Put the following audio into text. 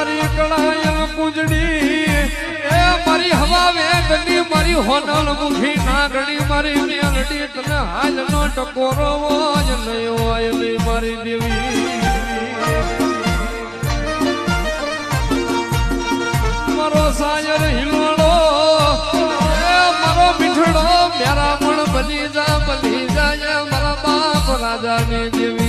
મારી કળાયા પૂજડી એ મારી હવા વેગની મારી હોનલ મુખી નાગણી મારી મેલડી તને હાલનો ટકોરો જ નયો આયલી મારી દેવી. મારો સાયર હિલોળો એ મારો મીઠડો મેરા મણ બની જા, બની જાય મારા બાપ રાજાની દેવી.